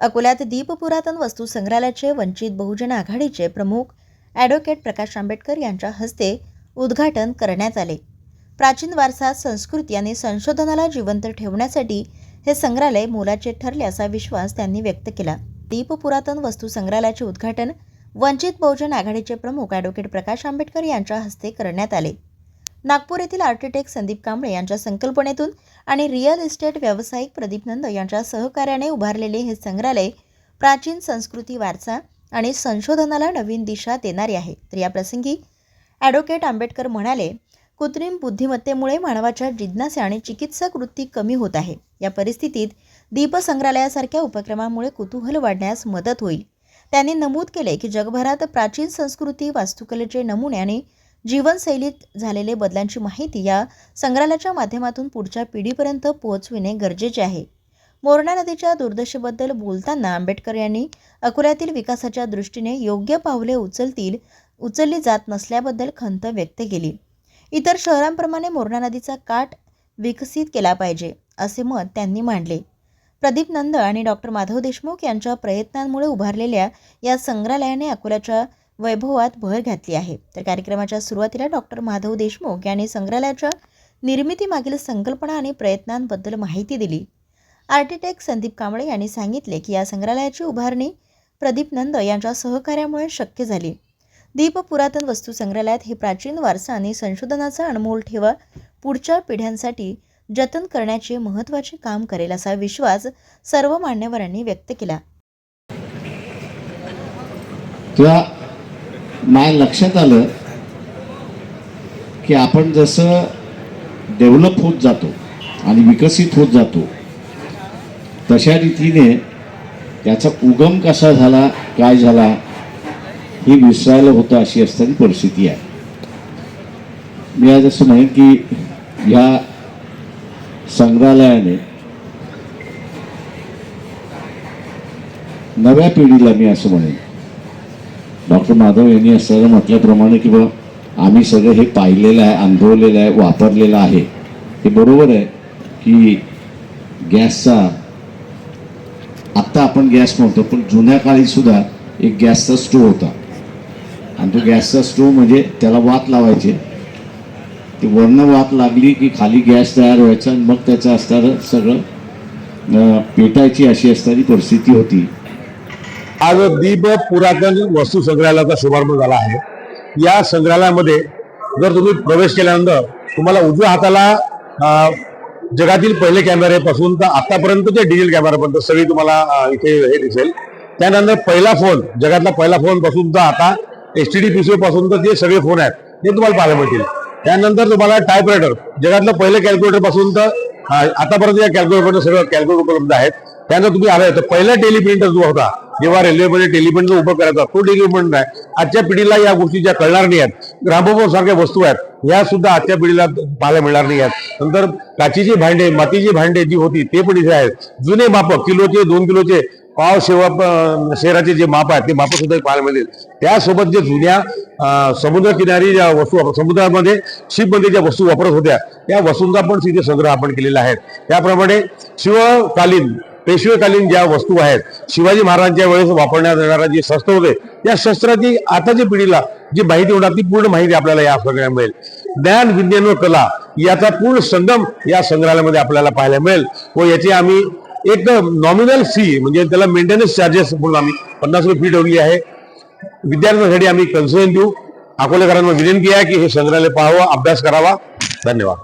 अकोल्यात दीप पुरातन वस्तू संग्रहालयाचे वंचित बहुजन आघाडीचे प्रमुख ॲडव्होकेट प्रकाश आंबेडकर यांच्या हस्ते उद्घाटन करण्यात आले. प्राचीन वारसा संस्कृती आणि संशोधनाला जिवंत ठेवण्यासाठी हे संग्रहालय मोलाचे ठरले असा विश्वास त्यांनी व्यक्त केला. दीप पुरातन वस्तू संग्रहालयाचे उद्घाटन वंचित बहुजन आघाडीचे प्रमुख ॲडव्होकेट प्रकाश आंबेडकर यांच्या हस्ते करण्यात आले. नागपूर येथील आर्किटेक्ट संदीप कांबळे यांच्या संकल्पनेतून आणि रिअल इस्टेट व्यावसायिक प्रदीप नंद यांच्या सहकार्याने उभारलेले हे संग्रहालय प्राचीन संस्कृती वारसा आणि संशोधनाला नवीन दिशा देणारे आहे. तर या प्रसंगी ॲडव्होकेट आंबेडकर म्हणाले कृत्रिम बुद्धिमत्तेमुळे मानवाच्या जिज्ञासा आणि चिकित्सक वृत्ती कमी होत आहे. या परिस्थितीत दीप संग्रहालयासारख्या उपक्रमामुळे कुतूहल वाढण्यास मदत होईल. त्यांनी नमूद केले की जगभरात प्राचीन संस्कृती वास्तुकलेचे नमुने आणि जीवनशैलीत झालेले बदलांची माहिती या संग्रहालयाच्या माध्यमातून पुढच्या पिढीपर्यंत पोहोचविणे गरजेचे आहे. मोरणा नदीच्या दुर्दशेबद्दल बोलताना आंबेडकर यांनी अकोल्यातील विकासाच्या दृष्टीने योग्य पावले उचलतील उचलली जात नसल्याबद्दल खंत व्यक्त केली. इतर शहरांप्रमाणे मोरणा नदीचा काठ विकसित केला पाहिजे असे मत त्यांनी मांडले. प्रदीप नंद आणि डॉक्टर माधव देशमुख यांच्या प्रयत्नांमुळे उभारलेल्या या संग्रहालयाने अकोल्याच्या वैभवात भर घातली आहे. तर कार्यक्रमाच्या सुरुवातीला डॉक्टर माधव देशमुख यांनी संग्रहालयाच्या निर्मितीमागील संकल्पना आणि प्रयत्नांबद्दल माहिती दिली. आर्किटेक्ट संदीप कांबळे यांनी सांगितले की या संग्रहालयाची उभारणी प्रदीप नंद यांच्या सहकार्यामुळे शक्य झाली. दीप पुरातन वस्तू संग्रहालयात हे प्राचीन वारसा आणि संशोधनाचा अनमोल ठेवा पुढच्या पिढ्यांसाठी जतन करण्याचे महत्त्वाचे काम करेल असा विश्वास सर्व मान्यवरांनी व्यक्त केला. माझ्या लक्षात आलं की आपण जसं डेव्हलप होत जातो आणि विकसित होत जातो तशा रीतीने त्याचा उगम कसा झाला काय झाला हे विसरायला होतं अशी असताना परिस्थिती आहे. मी आज असं म्हणेन की ह्या संग्रहालयाने नव्या पिढीला मी असं म्हणेन डॉक्टर माधव यांनी असं म्हटल्याप्रमाणे की बा आम्ही सगळं हे पाहिलेलं आहे अनुभवलेलं आहे वापरलेलं आहे. हे बरोबर आहे की गॅसचा आत्ता आपण गॅस म्हणतो पण जुन्या काळी सुद्धा एक गॅसचा स्टोव होता. आणि तो गॅसचा स्टोव म्हणजे त्याला वात लावायचे. ते वरनं वात लागली की खाली गॅस तयार व्हायचा आणि मग त्याचं असणारं सगळं पेटायची अशी असणारी परिस्थिती होती. आज दीप पुरातन वस्तू संग्रहालयाचा शुभारंभ झाला आहे. या संग्रहालयामध्ये जर तुम्ही प्रवेश केल्यानंतर तुम्हाला उजव्या हाताला जगातील पहिले कॅमेऱ्यापासून तर आतापर्यंतचे डिजिटल कॅमेरापर्यंत सगळी तुम्हाला इथे हे दिसेल. त्यानंतर पहिला फोन जगातला पहिला फोनपासून तर आता H T D P C पासून तर जे सगळे फोन आहेत ते तुम्हाला पाहायला मिळतील. त्यानंतर तुम्हाला टायपरायटर जगातलं पहिलं कॅल्क्युलेटरपासून तर आतापर्यंत या कॅल्क्युलेटर सगळं कॅल्क्युलेटर उपलब्ध आहेत. त्यानंतर तुम्ही आलाय तर पहिला टेलिप्रिंटर जो होता जेव्हा रेल्वेमध्ये टेलिप्रिंटर उभं करायचा तो टेलिप्रिंट आहे आजच्या पिढीला या गोष्टी ज्या कळणार नाही आहेत ग्रामोफोन सारख्या वस्तू आहेत या सुद्धा आजच्या पिढीला पाहायला मिळणार नाही आहेत नंतर काचीची भांडे मातीची भांडे जी होती ते पण इथे आहेत. जुने माप किलोचे दोन किलोचे पाव शेवा शहराचे जे माप आहेत ते माप सुद्धा पाहायला मिळतील. त्यासोबत जे जुन्या समुद्रकिनारी ज्या वस्तू समुद्रामध्ये शिपमध्ये ज्या वस्तू वापरत होत्या त्या वस्तूंचा पण तिथे संग्रह आपण केलेला आहे. त्याप्रमाणे शिवकालीन पेशवेकालीन ज्या वस्तू आहेत शिवाजी महाराजांच्या वेळेस वापरण्यात येणारा जे शस्त्र होते या शस्त्राची आताच्या पिढीला जी माहिती होणार ती पूर्ण माहिती आपल्याला या संग्रहालयात मिळेल. ज्ञान विज्ञान व कला याचा पूर्ण संगम या संग्रहालयामध्ये आपल्याला पाहायला मिळेल. व याची आम्ही एक नॉमिनल फी म्हणजे त्याला मेंटेनन्स चार्जेस म्हणून आम्ही पन्नास रुपये फी ठेवली आहे. विद्यार्थ्यांसाठी आम्ही कन्सेशन देऊ. अकोलेकरांना विनंती आहे की हे संग्रहालय पाहावं अभ्यास करावा. धन्यवाद.